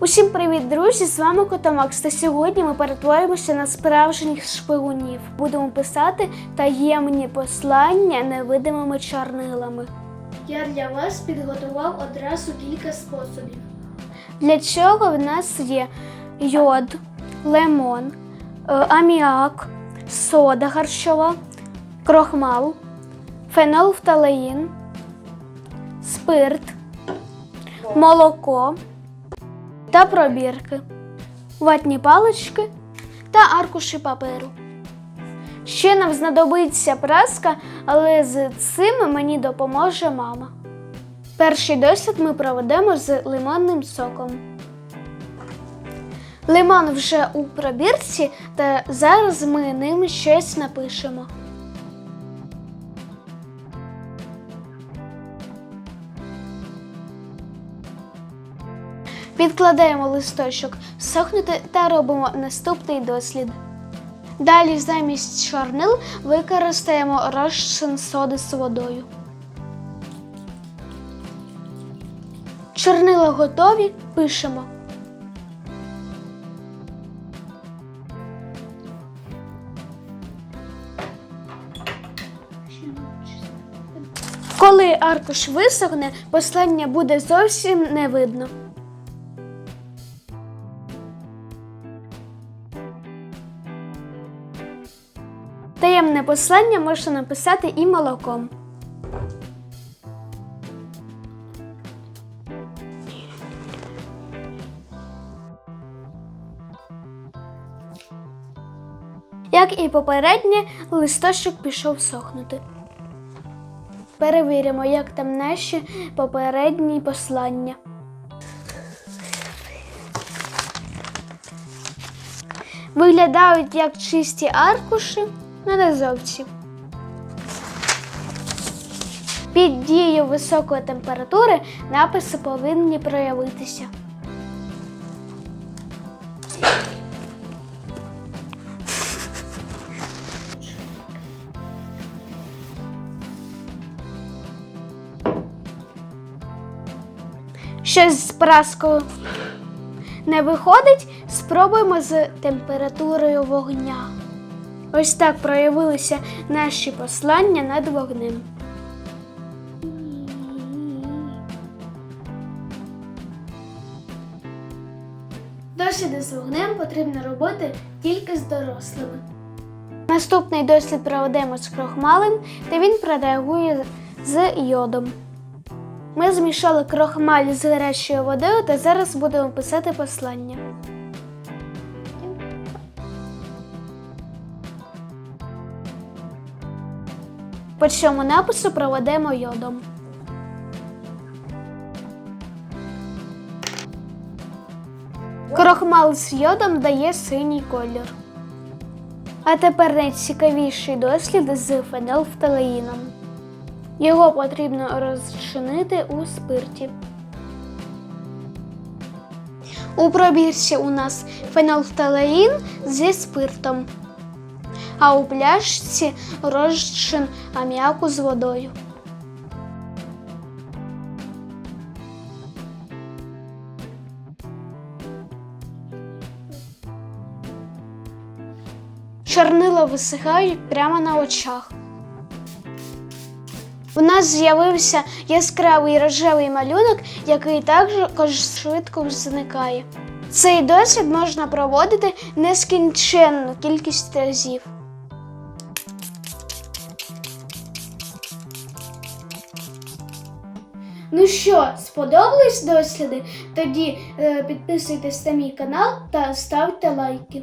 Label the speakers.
Speaker 1: Усім привіт, друзі! З вами Котомакс. Та сьогодні ми перетворимося на справжніх шпигунів. Будемо писати таємні послання невидимими чорнилами. Я для вас підготував одразу кілька способів. Для цього в нас є йод, лимон, е, аміак, сода харчова, крохмал, фенолфталеїн, спирт, молоко та пробірки, ватні палички та аркуші паперу. Ще нам знадобиться праска, але з цим мені допоможе мама. Перший досвід ми проведемо з лимонним соком. Лимон вже у пробірці, та зараз ми ним щось напишемо. Відкладаємо листочок сохнути та робимо наступний дослід. Далі замість чорнил використаємо розчин соди з водою. Чорнила готові, пишемо. Коли аркуш висохне, послання буде зовсім не видно. Таємне послання можна написати і молоком. Як і попереднє, листочок пішов сохнути. Перевіримо, як там наші попередні послання. Виглядають як чисті аркуші, не зовсім. Під дією високої температури написи повинні проявитися. Щось з праскою не виходить, спробуємо з температурою вогня. Ось так проявилися наші послання над вогнем. Досліди з вогнем потрібно робити тільки з дорослими. Наступний дослід проведемо з крохмалем, та він прореагує з йодом. Ми змішали крохмаль з гарячою водою та зараз будемо писати послання. По цьому напису проведемо йодом. Крохмал з йодом дає синій колір. А тепер найцікавіший дослід з фенолфталеїном. Його потрібно розчинити у спирті. У пробірці у нас фенолфталеїн зі спиртом, а у пляшці розчин аміаку з водою. Чорнила висихають прямо на очах. У нас з'явився яскравий рожевий малюнок, який також швидко зникає. Цей досвід можна проводити нескінченну кількість разів. Ну що, сподобались досліди? Тоді е, підписуйтесь на мій канал та ставте лайки.